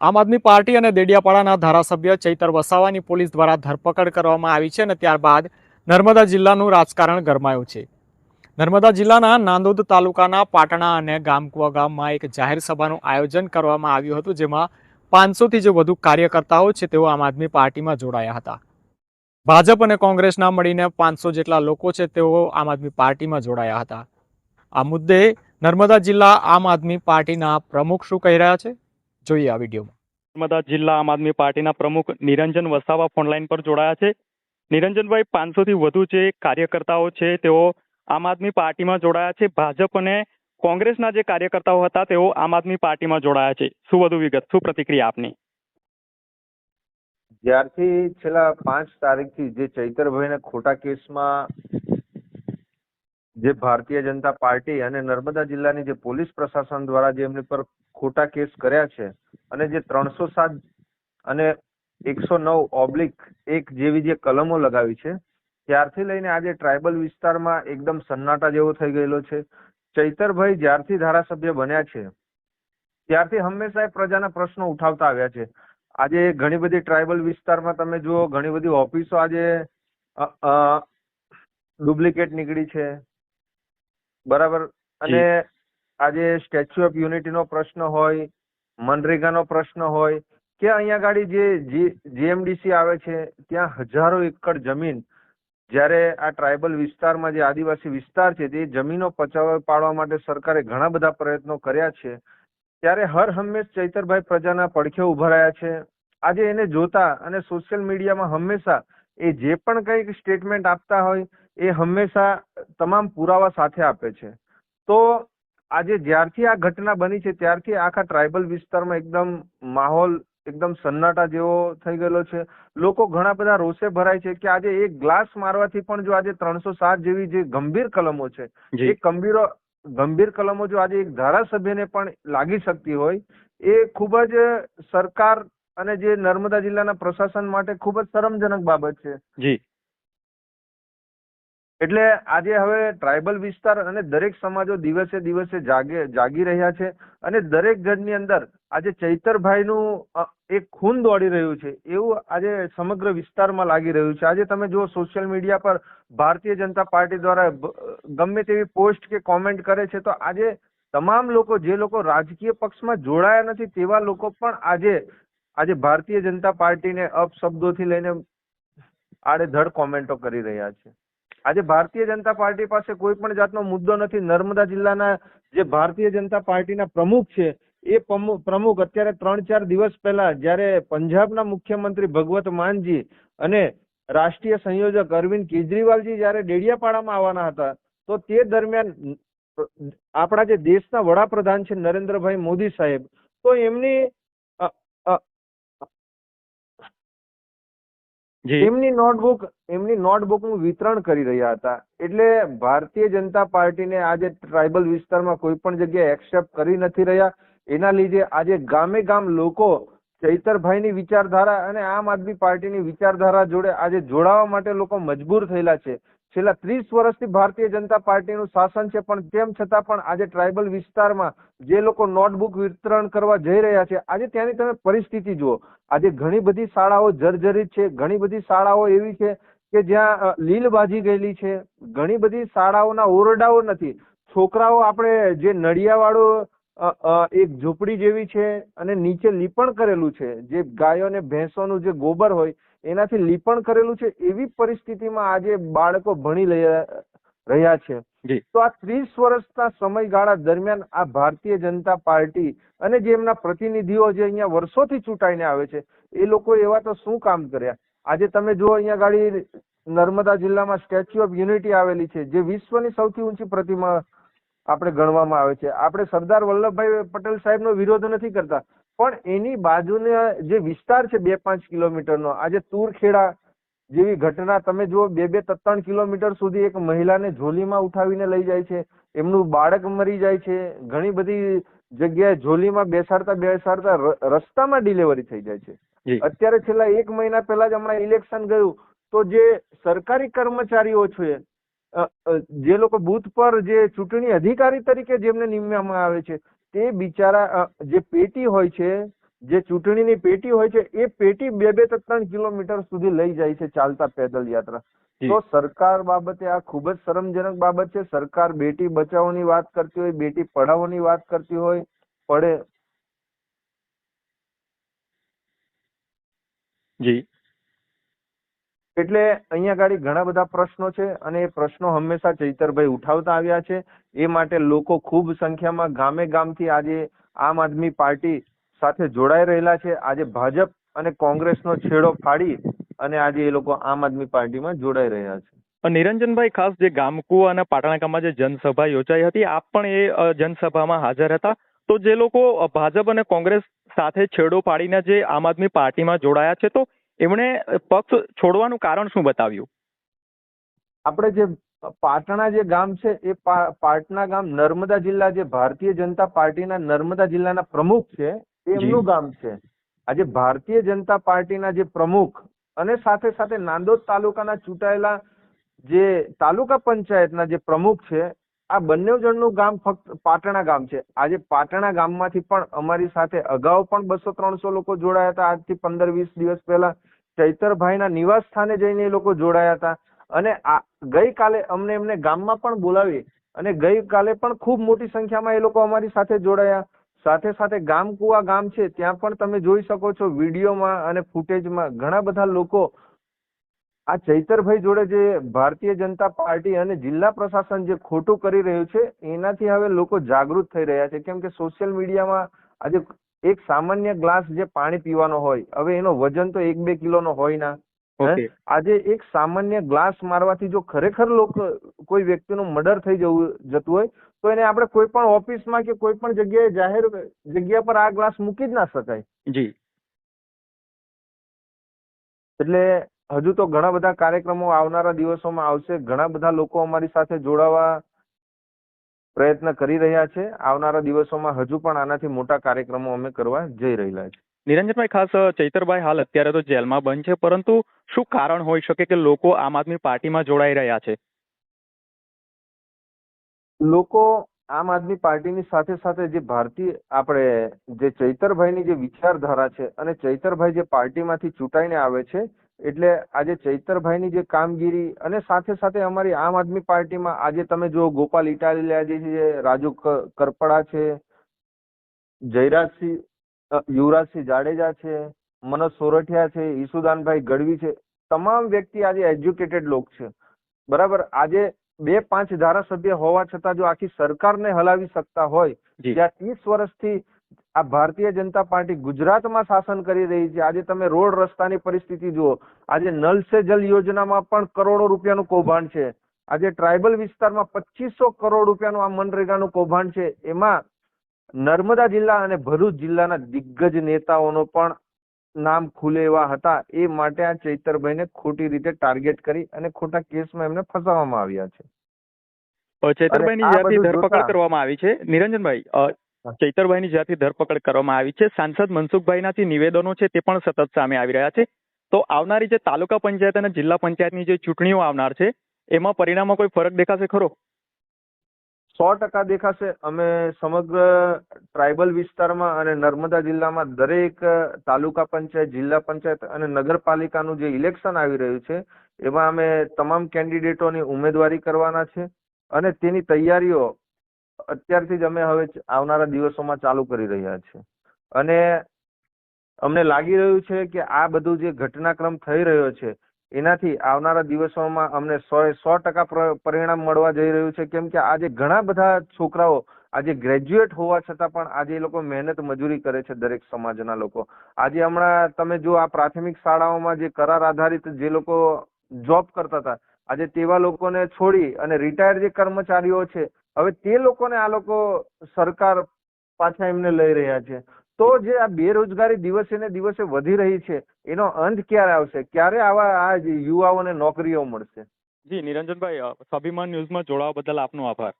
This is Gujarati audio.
આમ આદમી પાર્ટી અને દેડિયાપાડાના ધારાસભ્ય ચૈતર વસાવાની પોલીસ દ્વારા ધરપકડ કરવામાં આવી છે અને ત્યારબાદ નર્મદા જિલ્લાનું રાજકારણ ગરમાયું છે. નર્મદા જિલ્લાના નાંદોદ તાલુકાના પાટણા અને ગામકુવા ગામમાં એક જાહેર સભાનું આયોજન કરવામાં આવ્યું હતું, જેમાં પાંચસોથી જે વધુ કાર્યકર્તાઓ છે તેઓ આમ આદમી પાર્ટીમાં જોડાયા હતા. ભાજપ અને કોંગ્રેસના મળીને પાંચસો જેટલા લોકો છે તેઓ આમ આદમી પાર્ટીમાં જોડાયા હતા. આ મુદ્દે નર્મદા જિલ્લા આમ આદમી પાર્ટીના પ્રમુખ શું કહી રહ્યા છે? જોઈએ આ વિડીયોમાં. નર્મદા જિલ્લા આમ આદમી પાર્ટીના પ્રમુખ નિરંજન વસાવા ફોનલાઈન પર જોડાયા છે. નિરંજનભાઈ પાંચસોથી વધુ જે કાર્યકર્તાઓ છે તેઓ આમ આદમી પાર્ટીમાં જોડાયા છે. ભાજપ અને કોંગ્રેસના જે કાર્યકર્તાઓ હતા તેઓ આમ આદમી પાર્ટીમાં જોડાયા છે. શું વધુ વિગત શું પ્રતિક્રિયા આપની? જ્યારથી છેલ્લા પાંચ તારીખથી જે ચૈતરભાઈને ખોટા કેસમાં જે ભારતીય જનતા પાર્ટી અને નર્મદા જિલ્લાની જે પોલીસ પ્રશાસન દ્વારા જે એમની પર ખોટા કેસ કર્યા છે અને જે ત્રણસો સાત અને એકસો નવ ઓબ્લિક એક જેવી જે કલમો લગાવી છે, ત્યારથી લઈને આજે ટ્રાઇબલ વિસ્તારમાં એકદમ સન્નાટા જેવો થઈ ગયેલો છે. ચૈતરભાઈ જ્યારથી ધારાસભ્ય બન્યા છે, ત્યારથી હંમેશા એ પ્રજાના પ્રશ્નો ઉઠાવતા આવ્યા છે. આજે ઘણી બધી ટ્રાઇબલ વિસ્તારમાં તમે જુઓ, ઘણી બધી ઓફિસો આજે ડુપ્લિકેટ નીકળી છે. બરાબર? અને આજે સ્ટેચ્યુ ઓફ યુનિટીનો પ્રશ્ન હોય મનરેગાનો પ્રશ્ન હોય કે અહીંયા ગાડી જે જીએમડીસી આવે છે ત્યાં હજારો એકર જમીન જ્યારે આ ટ્રાઇબલ વિસ્તારમાં જે આદિવાસી વિસ્તાર છે તે જમીનો પચાવ પાડવા માટે સરકારે ઘણા બધા પ્રયત્નો કર્યા છે ત્યારે હર હંમેશ ચૈતરભાઈ પ્રજાના પડખે ઊભા રહ્યા છે. આજે એને જોતા અને સોશિયલ મીડિયામાં હંમેશા એ જે પણ કંઈક સ્ટેટમેન્ટ આપતા હોય એ હંમેશા તમામ પુરાવા સાથે આપે છે. તો આજે જ્યારથી આ ઘટના બની છે ત્યારથી આખા ટ્રાઇબલ વિસ્તારમાં એકદમ માહોલ એકદમ સન્નાટા જેવો થઈ ગયેલો છે. લોકો ઘણા બધા રોષે ભરાય છે કે આજે એક ગ્લાસ મારવાથી પણ જો આજે ત્રણસો સાત જેવી જે ગંભીર કલમો છે એ ગંભીરો ગંભીર કલમો જો આજે એક ધારાસભ્યને પણ લાગી શકતી હોય એ ખૂબ જ સરકાર અને જે નર્મદા જિલ્લાના પ્રશાસન માટે ખૂબ જ શરમજનક બાબત છે. જી. એટલે આજે હવે ટ્રાઇબલ વિસ્તાર અને દરેક સમાજો દિવસે દિવસે જાગે, જાગી રહ્યા છે અને દરેક ઘરની અંદર આજે ચૈતરભાઈનું એક ખૂન દોડી રહ્યું છે. એવું આજે સમગ્ર વિસ્તારમાં લાગી રહ્યું છે. આજે તમે જો સોશિયલ મીડિયા પર ભારતીય જનતા પાર્ટી દ્વારા ગમે તેવી પોસ્ટ કે કોમેન્ટ કરે છે, તો આજે તમામ લોકો, જે લોકો રાજકીય પક્ષમાં જોડાયા નથી તેવા લોકો પણ આજે આજે ભારતીય જનતા પાર્ટીને અપશબ્દોથી લઈને આડેધડ કોમેન્ટો કરી રહ્યા છે. આજે ભારતીય જનતા પાર્ટી પાસે કોઈ પણ જાતનો મુદ્દો નથી. નર્મદા જિલ્લાના જે ભારતીય જનતા પાર્ટીના પ્રમુખ છે, એ પ્રમુખ અત્યારે ત્રણ ચાર દિવસ પહેલા જ્યારે પંજાબના મુખ્યમંત્રી ભગવત માનજી અને રાષ્ટ્રીય સંયોજક અરવિંદ કેજરીવાલજી જ્યારે ડેડિયાપાડામાં આવવાના હતા, તો તે દરમિયાન આપણા જે દેશના વડાપ્રધાન છે નરેન્દ્રભાઈ મોદી સાહેબ, તો એમની એમની નોટબુક, એમની નોટબુકનું વિતરણ કરી રહ્યા હતા. એટલે ભારતીય જનતા પાર્ટીને આજે ટ્રાઇબલ વિસ્તારમાં કોઈ પણ જગ્યાએ એક્સેપ્ટ કરી નથી રહ્યા. એના લીધે આજે ગામે ગામ લોકો ચૈતરભાઈની વિચારધારા અને આમ આદમી પાર્ટીની વિચારધારા જોડે આજે જોડાવા માટે લોકો મજબૂર થયેલા છે. છેલ્લા ત્રીસ વર્ષથી ભારતીય જનતા પાર્ટીનું શાસન છે, પણ તેમ છતાં પણ આજે ટ્રાઇબલ વિસ્તારમાં જે લોકો નોટબુક વિતરણ કરવા જઈ રહ્યા છે, આજે ત્યાંની તમે પરિસ્થિતિ જુઓ. આજે ઘણી બધી શાળાઓ જર્જરિત છે, ઘણી બધી શાળાઓ એવી છે કે જ્યાં લીલ બાજી ગયેલી છે. ઘણી બધી શાળાઓના ઓરડાઓ નથી. છોકરાઓ આપણે જે નડિયાવાળો એક ઝૂંપડી જેવી છે અને નીચે લીપણ કરેલું છે, જે ગાયો અને ભેંસોનું જે ગોબર હોય એનાથી લીપણ કરેલું છે એવી પરિસ્થિતિમાં આજે બાળકો ભણી રહ્યા છે. તો આ ત્રીસ વર્ષના સમયગાળા દરમિયાન આ ભારતીય જનતા પાર્ટી અને જે એમના પ્રતિનિધિઓ જે અહીંયા વર્ષોથી ચૂંટાઈને આવે છે એ લોકો એવા તો શું કામ કર્યા? આજે તમે જુઓ અહીંયા ગાડી નર્મદા જિલ્લામાં સ્ટેચ્યુ ઓફ યુનિટી આવેલી છે જે વિશ્વની સૌથી ઊંચી પ્રતિમા આપણે ગણવામાં આવે છે. આપણે સરદાર વલ્લભભાઈ પટેલ સાહેબનો વિરોધ નથી કરતા. પણ એની બાજુના જે વિસ્તાર છે બે પાંચ કિલોમીટરનો આજે તુરખેડા જેવી ઘટના તમે જુઓ બે બે ત્રણ કિલોમીટર સુધી એક મહિલાને ઝોલીમાં ઉઠાવીને લઈ જાય છે એમનું બાળક મરી જાય છે ઘણી બધી જગ્યાએ ઝોલીમાં બેસાડતા બેસાડતા રસ્તામાં ડિલિવરી થઈ જાય છે. અત્યારે છેલ્લા એક મહિના પહેલા જ હમણાં ઇલેક્શન ગયું તો જે સરકારી કર્મચારીઓ છે જે લોકો બુથ પર જે ચૂંટણી અધિકારી તરીકે જેમને નિમવામાં આવે છે તે બિચારા જે પેટી હોય છે જે ચૂંટણીની પેટી હોય છે એ પેટી બે બે ત્રણ કિલોમીટર સુધી લઈ જાય છે ચાલતા પેદલ યાત્રા. તો સરકાર બાબતે આ ખૂબ જ શરમજનક બાબત છે. સરકાર બેટી બચાવોની વાત કરતી હોય બેટી પઢાવોની વાત કરતી હોય પડે. જી. એટલે અહીંયા ગાડી ઘણા બધા પ્રશ્નો છે અને એ પ્રશ્નો હંમેશા ચૈતરભાઈ ઉઠાવતા આવ્યા છે. એ માટે લોકો ખૂબ સંખ્યામાં ગામે ગામથી આજે આમ આદમી પાર્ટી સાથે જોડાઈ રહેલા છે. આજે ભાજપ અને કોંગ્રેસનો છેડો ફાડી અને આજે એ લોકો આમ આદમી પાર્ટીમાં જોડાઈ રહ્યા છે. નિરંજનભાઈ, ખાસ જે ગામકુ અને પાટણકામાં જે જનસભા યોજાઈ હતી, આપ પણ એ જનસભામાં હાજર હતા. તો જે લોકો ભાજપ અને કોંગ્રેસ સાથે છેડો પાડીને જે આમ આદમી પાર્ટીમાં જોડાયા છે, તો એમણે પક્ષ છોડવાનું કારણ શું બતાવ્યું? આપણે જે પાટણા જે ગામ છે એ પાટણા ગામ નર્મદા જિલ્લા જે ભારતીય જનતા પાર્ટીના નર્મદા જિલ્લાના પ્રમુખ છે એ એમનું ગામ છે. આજે ભારતીય જનતા પાર્ટીના જે પ્રમુખ અને સાથે સાથે નાંદોદ તાલુકાના ચૂંટાયેલા જે તાલુકા પંચાયતના જે પ્રમુખ છે આ બંને જણનું ગામ ફક્ત પાટણા ગામ છે. આજે પાટણા ગામમાંથી પણ અમારી સાથે અગાઉ પણ બસો ત્રણસો લોકો જોડાયા હતા. આજથી પંદર વીસ દિવસ પહેલા ચૈતરભાઈના નિવાસ સ્થાને જઈને એ લોકો જોડાયા હતા. અને આ ગઈકાલે અમને એમને ગામમાં પણ બોલાવી અને ગઈકાલે પણ ખૂબ મોટી સંખ્યામાં એ લોકો અમારી સાથે જોડાયા. સાથે સાથે ગામકુવા ગામ છે, ત્યાં પણ તમે જોઈ શકો છો વિડીયોમાં અને ફૂટેજમાં ઘણા બધા લોકો આ ચૈતરભાઈ જોડે જે ભારતીય જનતા પાર્ટી અને જિલ્લા પ્રશાસન જે ખોટું કરી રહ્યું છે એનાથી હવે લોકો જાગૃત થઈ રહ્યા છે. કેમ કે સોશિયલ મીડિયામાં આજે એક સામાન્ય ગ્લાસ જે પાણી પીવાનો હોય હવે એનો વજન તો એક બે કિલોનો હોય ના. આજે એક સામાન્ય ગ્લાસ મારવાથી જો ખરેખર લોકો કોઈ વ્યક્તિનું મર્ડર થઈ જવું જતું હોય તો એને આપણે કોઈ પણ ઓફિસમાં કે કોઈ પણ જગ્યાએ જાહેર જગ્યા પર આ ગ્લાસ મૂકી જ ના શકાય. જી. એટલે હજુ તો ઘણા બધા કાર્યક્રમો આવનારા દિવસોમાં આવશે. ઘણા બધા લોકો અમારી સાથે જોડાવા પ્રયત્ન કરી રહ્યા છે. આવનારા દિવસોમાં હજુ પણ આનાથી મોટા કાર્યક્રમો અમે કરવા જઈ રહેલા છે. નિરંજનભાઈ ખાસ ચૈતરભાઈ હાલ અત્યારે તો જેલમાં બંધ છે પરંતુ શું કારણ હોઈ શકે કે લોકો આમ આદમી પાર્ટીમાં જોડાઈ રહ્યા છે? લોકો આમ આદમી પાર્ટીની સાથે સાથે જે ભારતીય આપણે જે ચૈતરભાઈની જે વિચારધારા છે અને ચૈતરભાઈ જે પાર્ટીમાંથી ચૂંટાઈને આવે છે એટલે આજે ચૈતરભાઈની જે કામગીરી અને સાથે સાથે અમારી આમ આદમી પાર્ટીમાં આજે તમે જો ગોપાલ ઇટાલિયા જે છે રાજુ કરપડા છે જયરાજસિંહ યુવરાજસિંહ જાડેજા છે મનોજ સોરઠિયા છે ઈસુદાનભાઈ ગઢવી છે તમામ વ્યક્તિ આજે એજ્યુકેટેડ લોક છે. બરાબર? આજે બે પાંચ ધારાસભ્ય હોવા છતાં જો આખી સરકારને હલાવી શકતા હોય જ્યાં ત્રીસ વર્ષથી આ ભારતીય જનતા પાર્ટી ગુજરાતમાં શાસન કરી રહી છે. આજે તમે રોડ રસ્તાની પરિસ્થિતિ જુઓ. આજે નલ સે જલ યોજનામાં પણ કરોડો રૂપિયાનું કૌભાંડ છે. આજે ટ્રાઇબલ વિસ્તારમાં પચીસો કરોડ રૂપિયાનું આ મનરેગાનું કૌભાંડ છે. એમાં નર્મદા જિલ્લા અને ભરૂચ જિલ્લાના દિગ્ગજ નેતાઓનો પણ નામ ખુલે એવા હતા. એ માટે આ ચૈતરભાઈને ખોટી રીતે ટાર્ગેટ કરી અને ખોટા કેસમાં એમને ફસાવવામાં આવ્યા છે. ચૈતરભાઈની ધરપકડ કરવામાં આવી છે. નિરંજનભાઈ ચૈતરભાઈની જ્યાંથી ધરપકડ કરવામાં આવી છે, સાંસદ મનસુખભાઈના જે નિવેદનો છે તે પણ સતત સામે આવી રહ્યા છે. તો આવનારી જે તાલુકા પંચાયત અને જિલ્લા પંચાયતની જે ચૂંટણીઓ આવનાર છે, એમાં પરિણામમાં કોઈ ફરક દેખાશે ખરો? સો ટકા દેખાશે. અમે સમગ્ર ટ્રાઇબલ વિસ્તારમાં અને નર્મદા જિલ્લામાં દરેક તાલુકા પંચાયત, જિલ્લા પંચાયત અને નગરપાલિકાનું જે ઇલેક્શન આવી રહ્યું છે, એમાં અમે તમામ કેન્ડિડેટોની ઉમેદવારી કરવાના છે અને તેની તૈયારીઓ અત્યારથી જ અમે હવે આવનારા દિવસોમાં ચાલુ કરી રહ્યા છીએ. અને અમને લાગી રહ્યું છે કે આ બધું જે ઘટનાક્રમ થઈ રહ્યો છે, એનાથી આવનારા દિવસોમાં અમને સો સો ટકા પરિણામ મળવા જઈ રહ્યું છે. કેમ કે આજે ઘણા બધા છોકરાઓ આજે ગ્રેજ્યુએટ હોવા છતાં પણ આજે એ લોકો મહેનત મજૂરી કરે છે દરેક સમાજના લોકો. આજે હમણાં તમે જો આ પ્રાથમિક શાળાઓમાં જે કરાર આધારિત જે લોકો જોબ કરતા હતા, આજે તેવા લોકોને છોડી અને રિટાયર જે કર્મચારીઓ છે હવે તે લોકોને આ લોકો સરકાર પાછા એમને લઈ રહ્યા છે. તો જે આ બેરોજગારી દિવસે ને દિવસે વધી રહી છે, એનો અંત ક્યારે આવશે? ક્યારે આવા આ યુવાઓને નોકરીઓ મળશે? જી, નિરંજનભાઈ સ્વાભિમાન ન્યૂઝમાં જોડાવા બદલ આપનો આભાર.